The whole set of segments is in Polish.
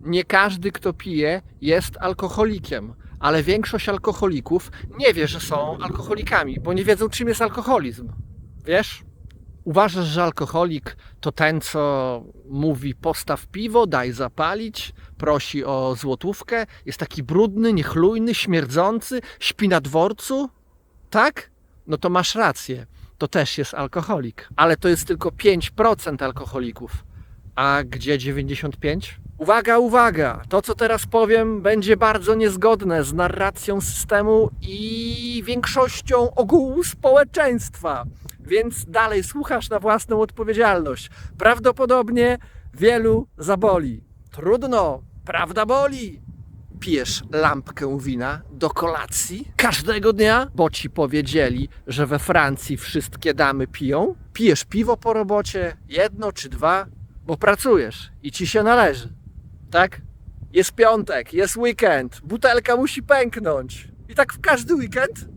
Nie każdy, kto pije, jest alkoholikiem, ale większość alkoholików nie wie, że są alkoholikami, bo nie wiedzą, czym jest alkoholizm. Wiesz? Uważasz, że alkoholik to ten, co mówi postaw piwo, daj zapalić, prosi o złotówkę, jest taki brudny, niechlujny, śmierdzący, śpi na dworcu? Tak? No to masz rację. To też jest alkoholik. Ale to jest tylko 5% alkoholików. A gdzie 95? Uwaga, uwaga! To, co teraz powiem, będzie bardzo niezgodne z narracją systemu i większością ogółu społeczeństwa. Więc dalej słuchasz na własną odpowiedzialność. Prawdopodobnie wielu zaboli. Trudno, prawda boli. Pijesz lampkę wina do kolacji każdego dnia, bo ci powiedzieli, że we Francji wszystkie damy piją. Pijesz piwo po robocie, jedno czy dwa, bo pracujesz i ci się należy. Tak? Jest piątek, jest weekend, butelka musi pęknąć. I tak w każdy weekend?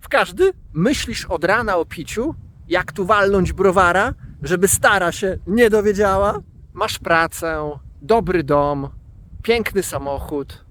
W każdy? Myślisz od rana o piciu? Jak tu walnąć browara, żeby stara się nie dowiedziała? Masz pracę, dobry dom, piękny samochód,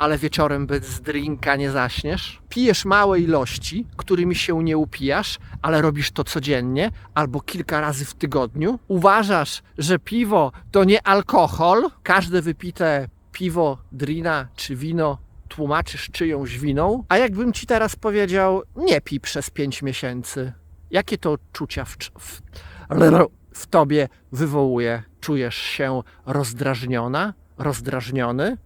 ale wieczorem bez drinka nie zaśniesz. Pijesz małe ilości, którymi się nie upijasz, ale robisz to codziennie albo kilka razy w tygodniu. Uważasz, że piwo to nie alkohol. Każde wypite piwo, drina czy wino tłumaczysz czyjąś winą. A jakbym ci teraz powiedział, nie pij przez 5 miesięcy. Jakie to odczucia w, w, w tobie wywołuje? Czujesz się rozdrażniona, rozdrażniony?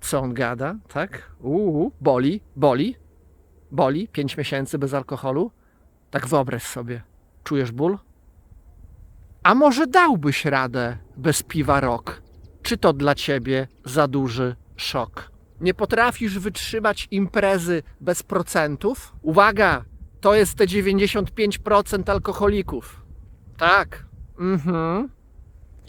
Co on gada, tak? Uuu, boli, boli, boli, 5 miesięcy bez alkoholu. Tak wyobraź sobie, czujesz ból? A może dałbyś radę bez piwa rok? Czy to dla ciebie za duży szok? Nie potrafisz wytrzymać imprezy bez procentów? Uwaga, to jest te 95% alkoholików. Tak, mhm.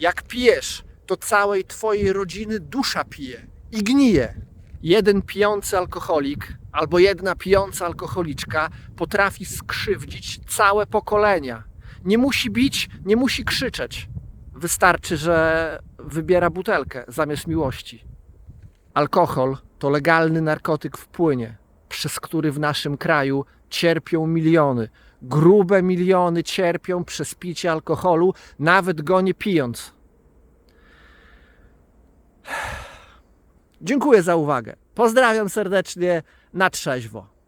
Jak pijesz, to całej twojej rodziny dusza pije i gnije. Jeden pijący alkoholik albo jedna pijąca alkoholiczka potrafi skrzywdzić całe pokolenia. Nie musi bić, nie musi krzyczeć. Wystarczy, że wybiera butelkę zamiast miłości. Alkohol to legalny narkotyk w płynie, przez który w naszym kraju cierpią miliony. Grube miliony cierpią przez picie alkoholu, nawet go nie pijąc. Dziękuję za uwagę. Pozdrawiam serdecznie na trzeźwo.